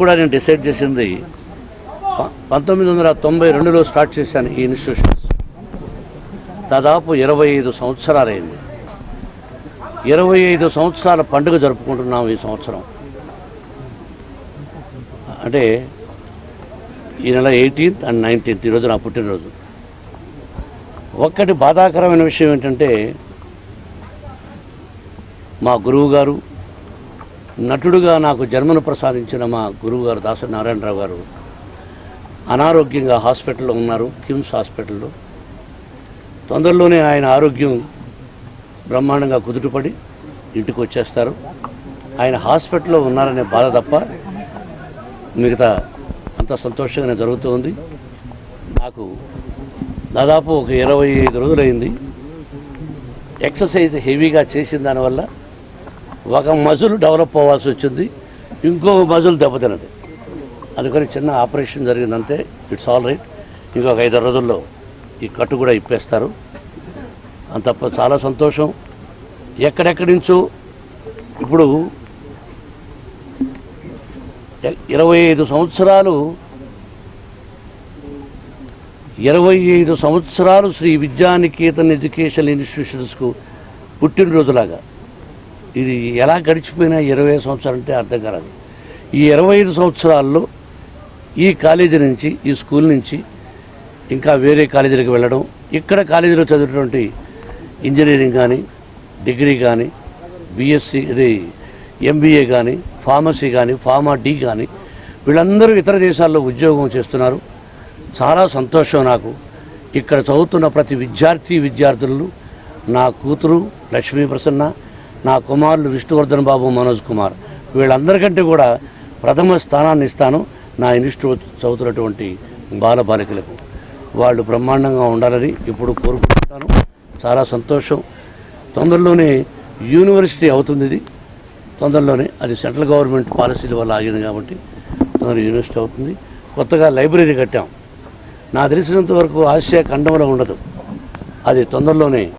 కూడా నేను డిసైడ్ చేసింది పంతొమ్మిది వందల తొంభై రెండులో స్టార్ట్ చేశాను ఈ ఇన్స్టిట్యూషన్. దాదాపు ఇరవై ఐదు సంవత్సరాలైంది. ఇరవై ఐదు సంవత్సరాల పండుగ జరుపుకుంటున్నాం ఈ సంవత్సరం. అంటే ఈ నెల ఎయిటీన్త్ అండ్ నైన్టీన్త్ ఈరోజు నా పుట్టినరోజు. ఒక్కటి బాధాకరమైన విషయం ఏంటంటే మా గురువు గారు నటుడుగా నాకు జన్మను ప్రసాదించిన మా గురువు గారు దాసరి నారాయణరావు గారు అనారోగ్యంగా హాస్పిటల్లో ఉన్నారు కిమ్స్ హాస్పిటల్లో. తొందరలోనే ఆయన ఆరోగ్యం బ్రహ్మాండంగా కుదుటపడి ఇంటికి వచ్చేస్తారు. ఆయన హాస్పిటల్లో ఉన్నారనే బాధ తప్ప మిగతా అంత సంతోషంగానే జరుగుతుంది. నాకు దాదాపు ఒక ఇరవై ఐదు రోజులైంది. ఎక్సర్సైజ్ హెవీగా చేసిన దానివల్ల ఒక మజులు డెవలప్ అవ్వాల్సి వచ్చింది. ఇంకో మజులు దెబ్బతినది అందుకని చిన్న ఆపరేషన్ జరిగిందంతే. It's all right. ఇంకొక ఐదు రోజుల్లో ఈ కట్టు కూడా ఇప్పేస్తారు. అంత చాలా సంతోషం. ఎక్కడెక్కడి నుంచో ఇప్పుడు ఇరవై ఐదు సంవత్సరాలు ఇరవై ఐదు సంవత్సరాలు శ్రీ విద్యానికేతన్ ఎడ్యుకేషన్ ఇన్స్టిట్యూషన్స్కు పుట్టినరోజులాగా. ఇది ఎలా గడిచిపోయినా ఇరవై ఐదు సంవత్సరాలు అంటే అర్థం కాదు ఈ ఇరవై ఐదు సంవత్సరాల్లో ఈ కాలేజీ నుంచి ఈ స్కూల్ నుంచి ఇంకా వేరే కాలేజీలకు వెళ్ళడం ఇక్కడ కాలేజీలో చదివినటువంటి ఇంజనీరింగ్ కానీ డిగ్రీ కానీ బీఎస్సీ ఇది ఎంబీఏ కానీ ఫార్మసీ కానీ ఫార్మా డి కానీ వీళ్ళందరూ ఇతర దేశాల్లో ఉద్యోగం చేస్తున్నారు. చాలా సంతోషం నాకు. ఇక్కడ చదువుతున్న ప్రతి విద్యార్థి విద్యార్థులు నా కూతురు లక్ష్మీ ప్రసన్న నా కుమారులు విష్ణువర్ధన్ బాబు మనోజ్ కుమార్. వీళ్ళందరికంటే కూడా ప్రథమ స్థానాన్ని ఇస్తాను. నా ఇన్స్టిట్యూట్ చదువుతున్నటువంటి బాలబాలికలకు. వాళ్ళు బ్రహ్మాండంగా ఉండాలని ఇప్పుడు కోరుకుంటున్నాను. చాలా సంతోషం. తొందరలోనే యూనివర్సిటీ అవుతుంది ఇది. తొందరలోనే అది సెంట్రల్ గవర్నమెంట్ పాలసీల వల్ల ఆగింది కాబట్టి తొందర యూనివర్సిటీ అవుతుంది. కొత్తగా లైబ్రరీ కట్టాం. నా తెలిసినంత వరకు ఆసియా ఖండంలో ఉండదు. అది తొందరలోనే